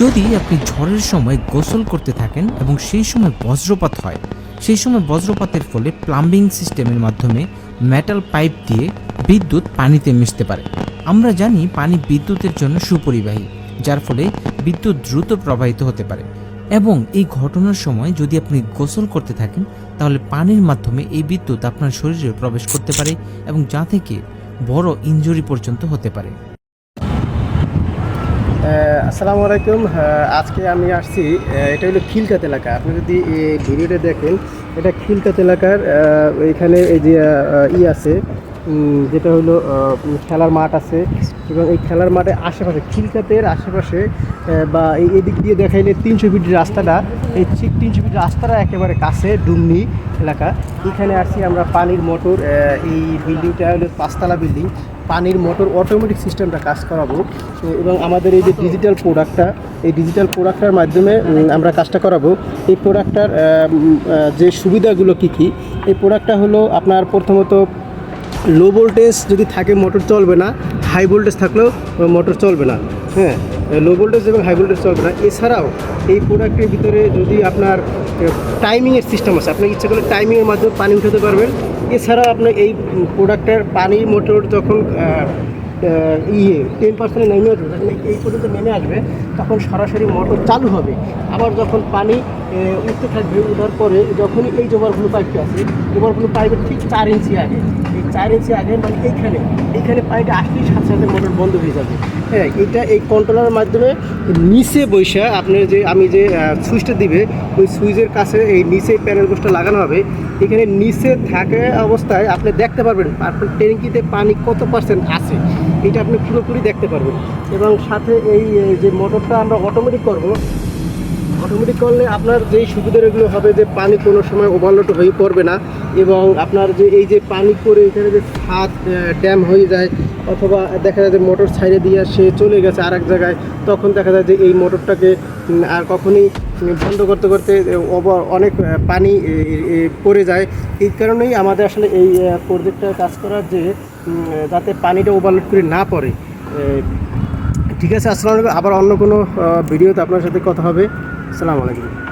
যদি আপনি ঝড়ের সময় গোসল করতে থাকেন এবং সেই সময় বজ্রপাত হয়, সেই সময় বজ্রপাতের ফলে প্লাম্বিং সিস্টেমের মাধ্যমে মেটাল পাইপ দিয়ে বিদ্যুৎ পানিতে মিশতে পারে। আমরা জানি পানি বিদ্যুতের জন্য সুপরিবাহী, যার ফলে বিদ্যুৎ দ্রুত প্রবাহিত হতে পারে। এবং এই ঘটনার সময় যদি আপনি গোসল করতে থাকেন, তাহলে পানির মাধ্যমে এই বিদ্যুৎ আপনার শরীরে প্রবেশ করতে পারে এবং যা থেকে বড় ইনজুরি পর্যন্ত হতে পারে। আসসালামু আলাইকুম। আজকে আমি আসছি এটা হলো খিলকাত এলাকা। আপনি যদি এই ভিডিওটা দেখেন, এটা খিলকাত এলাকার এখানে এই যে ই আছে যেটা হলো খেলার মাঠ আছে এবং এই খেলার মাঠের আশেপাশে, খিলকাতের আশেপাশে বা এই এদিক দিয়ে দেখাইলে তিনশো ফিট রাস্তাটা, এই ঠিক তিনশো ফিট রাস্তাটা একেবারে কাছে ডুমনি এলাকা। এখানে আসছি আমরা পানির মোটর এই বিল্ডিংটা হলো পাঁচতলা বিল্ডিং। পানির মোটর অটোমেটিক সিস্টেমটা কাজ করাবো। এবং আমাদের এই যে ডিজিটাল প্রোডাক্টটা এই ডিজিটাল প্রোডাক্টটার মাধ্যমে আমরা কাজটা করাবো। এই প্রোডাক্টটার যে সুবিধাগুলো কি কি, এই প্রোডাক্টটা হলো আপনার প্রথমত লো ভোল্টেজ যদি থাকে মোটর চলবে না হাই ভোল্টেজ থাকলেও মোটর চলবে না। হ্যাঁ লো ভোল্টেজ এবং হাই ভোল্টেজ চলবে না। এছাড়াও, এই প্রোডাক্টের ভিতরে যদি আপনার টাইমিংয়ের সিস্টেম আছে, আপনি ইচ্ছা করলে টাইমিংয়ের মাধ্যমে পানি উঠাতে পারবেন। এছাড়াও আপনার এই প্রোডাক্টের পানি মোটর যখন ইয়ে টেন পার্সেন্টে নেমে আসবে এই- পর্যন্ত নেমে আসবে, তখন সরাসরি মোটর চালু হবে। আবার যখন পানি উঠতে থাকবে ওঠার পরে যখনই এই ওভারফ্লো পাইপটি আছে ওভারফ্লো পাইপের ঠিক চার ইঞ্চি আগে। এই চার ইঞ্চি আগে মানে এইখানে এইখানে পাইপটা আসলেই সাথে সাথে মোটর বন্ধ হয়ে যাবে। হ্যাঁ এটা এই কন্ট্রোলারের মাধ্যমে নিচে বৈশা আপনার যে, আমি যে সুইচটা দিবে, ওই সুইচের কাছে এই নিচে প্যানেল বোস্টটা লাগানো হবে। এখানে নিচে থাকে অবস্থায় আপনি দেখতে পারবেন আপনার ট্যাঙ্কিতে পানি কত পার্সেন্ট আছে, এটা আপনি পুরোপুরি দেখতে পারবেন। এবং সাথে এই যে মোটরটা আমরা অটোমেটিক করব অটোমেটিক করলে আপনার যেই সুবিধাগুলো হবে যে পানি কোনো সময় ওভারলোড হয়ে পড়বে না এবং আপনার যে এই যে পানি করে এখানে যে ছাদ ড্যাম হয়ে যায় অথবা দেখা যায় যে মোটর ছাইড়ে দিয়ে সে চলে গেছে আর এক জায়গায়, তখন দেখা যায় যে এই মোটরটাকে আর কখনই বন্ধ করতে করতে অনেক পানি পড়ে যায়। এই কারণেই আমাদের আসলে এই প্রজেক্টটা কাজ করার যে যাতে পানিটা ওভারলোড করে না পড়ে ঠিক আছে আসসালামু আলাইকুম। আবার অন্য কোনো ভিডিওতে আপনার সাথে কথা হবে। আসসালামু আলাইকুম।